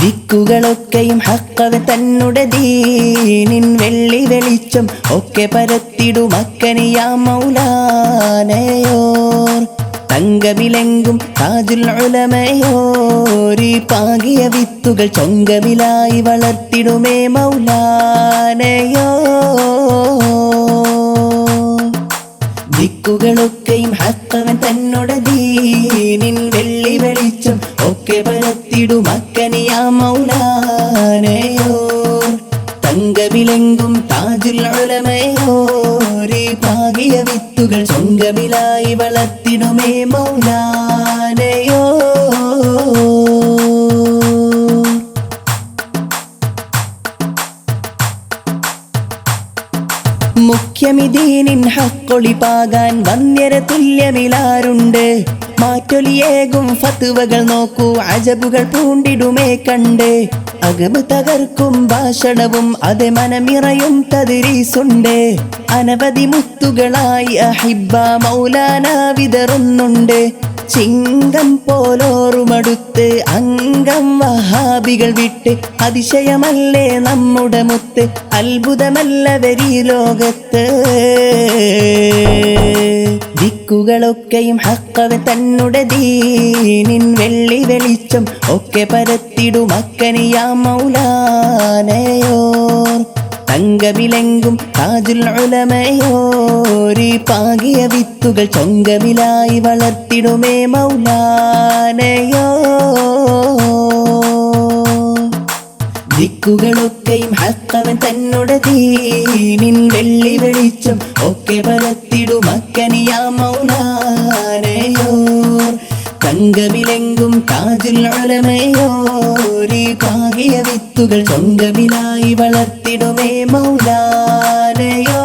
ദിക്കുകളൊക്കെയും ഹക്കവ തന്നുടെ ദീനിൻ വെള്ളി വെളിച്ചം ഒക്കെ പരത്തിടു മക്കനിയാ മൗലാനയോർ. തങ്കവിലെങ്കും താജുൽ ഉലമയോരി പാകിയ വിത്തുകൾ ചൊങ്കവിലായി വളർത്തിടുമേ മൗലാനയോ ദിക്കുകളൊക്കെയും ഹക്കവൻ തന്നോട് ദീനിൻ വെള്ളി വെളിച്ചം ഒക്കെ പരത്തിടും അക്കനിയാ മൗലാനയോ തങ്കവിലെങ്കും താജുൽ ഉലമയോരി പാകിയ വിത്തുകൾ ചൊങ്കവിലായി വളർത്തിടുമേ മൗലാനയോ മുഖ്യമിതീനിൻ ഹക്കൊളിപ്പാകാൻ വന്യര തുല്യമിലാരുണ്ട് മാറ്റൊലിയേകും ഫത്തുവകൾ നോക്കൂ അജബുകൾ പൂണ്ടിടുമേ കണ്ട്. അകബ് തകർക്കും ഭാഷണവും അതെ മനമിറയും തതിരീസുണ്ട്. അനവധി മുത്തുകളായി അഹിബ മൗലാന വിതറുന്നുണ്ട്. ചിങ്കം പോലോറുമടുത്ത് അംഗം വഹാബികൾ വിട്ട് അതിശയമല്ലേ നമ്മുടെ മുത്ത്? അത്ഭുതമല്ലവരീ ലോകത്ത്. ദിക്കുകളൊക്കെയും ഹക്കവ തന്നുടെ ദീനിൻ വെള്ളി വെളിച്ചം ഒക്കെ പരത്തിടും അക്കനിയാ മൗലാനയോർ. തങ്കവിലെങ്കും താജുൽ ഉലമയോരി പാകിയ വിത്തുകൾ ചൊങ്കമിലായി വളർത്തിടുമേ മൗലാനയോ. ദിക്കുകളൊക്കെയും ഹസ്തവൻ തന്നോട് തീനിൻ വെള്ളി വെളിച്ചം ഒക്കെ പരത്തിടുമക്കനിയ മൗലാനയോ. തങ്കമിലെങ്കും താജുൽ ഉലമയോരി പാകിയ വിത്തുകൾ ചൊങ്കമിലായി വളർത്തിടുമേ മൗലാനയോ.